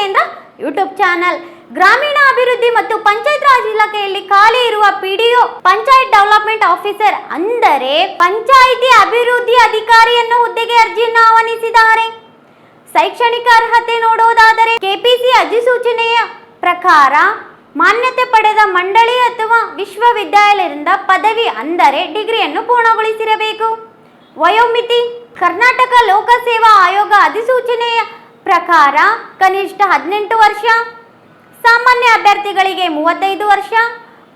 ಕೇಂದ್ರ YouTube channel. ಗ್ರಾಮೀಣ ಅಭಿವೃದ್ಧಿ ಮತ್ತು ಪಂಚಾಯತ್ ರಾಜ್ ಇಲಾಖೆಯಲ್ಲಿ ಖಾಲಿ ಇರುವ ಪಿಡಿಒ ಪಂಚಾಯತ್ ಡೆವಲಪ್ಮೆಂಟ್ ಆಫೀಸರ್ ಅಂದರೆ ಪಂಚಾಯಿತಿ ಅಭಿವೃದ್ಧಿ ಅಧಿಕಾರಿಯನ್ನು ಹುದ್ದೆಗೆ ಅರ್ಜಿಯನ್ನು ಆಹ್ವಾನಿಸಿದ್ದಾರೆ. ಶೈಕ್ಷಣಿಕ ಅರ್ಹತೆ ನೋಡುವುದಾದರೆ ಕೆಪಿಸಿ ಅಧಿಸೂಚನೆಯ ಪ್ರಕಾರ ಮಾನ್ಯತೆ ಪಡೆದ ಮಂಡಳಿ ಅಥವಾ ವಿಶ್ವವಿದ್ಯಾಲಯದಿಂದ ಪದವಿ ಅಂದರೆ ಡಿಗ್ರಿಯನ್ನು ಪೂರ್ಣಗೊಳಿಸಿರಬೇಕು. ವಯೋಮಿತಿ, ಕರ್ನಾಟಕ ಲೋಕಸೇವಾ ಆಯೋಗ ಅಧಿಸೂಚನೆಯ ಪ್ರಕಾರ ಕನಿಷ್ಠ ಹದಿನೆಂಟು ವರ್ಷ, ಸಾಮಾನ್ಯ ಅಭ್ಯರ್ಥಿಗಳಿಗೆ ಮೂವತ್ತೈದು ವರ್ಷ,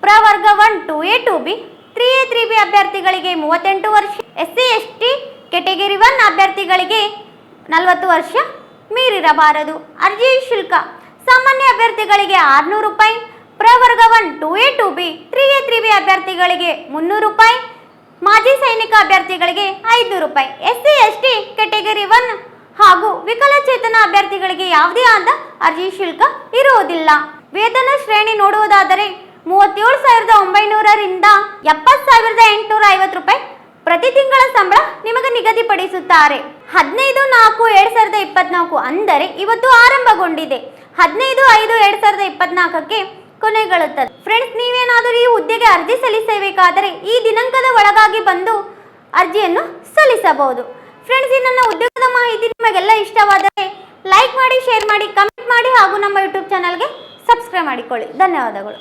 ಪ್ರವರ್ಗ one two A two B three A three B ಅಭ್ಯರ್ಥಿಗಳಿಗೆ ಮೂವತ್ತೆಂಟು ವರ್ಷ S C S T category one ಅಭ್ಯರ್ಥಿಗಳಿಗೆ ನಲವತ್ತು ವರ್ಷ ಮೀರಿರಬಾರದು. ಅರ್ಜಿ ಶುಲ್ಕ, ಸಾಮಾನ್ಯ ಅಭ್ಯರ್ಥಿಗಳಿಗೆ ಆರುನೂರು ರೂಪಾಯಿ, ಪ್ರವರ್ಗ one two A two B three A three B ಅಭ್ಯರ್ಥಿಗಳಿಗೆ ಮುನ್ನೂರು ರೂಪಾಯಿ, ಮಾಜಿ ಸೈನಿಕ ಅಭ್ಯರ್ಥಿಗಳಿಗೆ ಐದು ರೂಪಾಯಿ S C S T category one ಹಾಗೂ ವಿಕಲಚೇತನ ಅಭ್ಯರ್ಥಿಗಳಿಗೆ ಯಾವುದೇ ಆದ ಅರ್ಜಿ ಶುಲ್ಕ ಇರುವುದಿಲ್ಲ. ವೇತನ ಶ್ರೇಣಿ ನೋಡುವುದಾದರೆ ಮೂವತ್ತೇಳು ಸಾವಿರದ ಒಂಬೈನೂರರಿಂದ ಎಪ್ಪತ್ತು ಸಾವಿರದ ಎಂಟುನೂರ ಐವತ್ತು ರೂಪಾಯಿ ಪ್ರತಿ ತಿಂಗಳ ಸಂಬಳ ನಿಮಗೆ ನಿಗದಿಪಡಿಸುತ್ತಾರೆ. ಹದಿನೈದು ನಾಲ್ಕು ಎರಡ್ ಸಾವಿರದ ಇಪ್ಪತ್ನಾಲ್ಕು ಅಂದರೆ ಇವತ್ತು ಆರಂಭಗೊಂಡಿದೆ. ಹದಿನೈದು ಐದು ಎರಡ್ ಸಾವಿರದ ಇಪ್ಪತ್ನಾಲ್ಕಕ್ಕೆ ಕೊನೆಗೊಳ್ಳುತ್ತದೆ. ಫ್ರೆಂಡ್ಸ್ ನೀವೇನಾದರೂ ಈ ಹುದ್ದೆಗೆ ಅರ್ಜಿ ಸಲ್ಲಿಸಬೇಕಾದರೆ ಈ ದಿನಾಂಕದ ಒಳಗಾಗಿ ಬಂದು ಅರ್ಜಿಯನ್ನು ಸಲ್ಲಿಸಬಹುದು. ಫ್ರೆಂಡ್ಸ್ ಈ ನನ್ನ ಉದ್ಯೋಗದ ಮಾಹಿತಿ ನಿಮಗೆಲ್ಲ ಇಷ್ಟವಾದರೆ ಲೈಕ್ ಮಾಡಿ ಶೇರ್ ಮಾಡಿ ಕಮೆಂಟ್ ಮಾಡಿ ಹಾಗೂ ನಮ್ಮ ಯೂಟ್ಯೂಬ್ ಚಾನಲ್ಗೆ ಸಬ್ಸ್ಕ್ರೈಬ್ ಮಾಡಿಕೊಳ್ಳಿ. ಧನ್ಯವಾದಗಳು.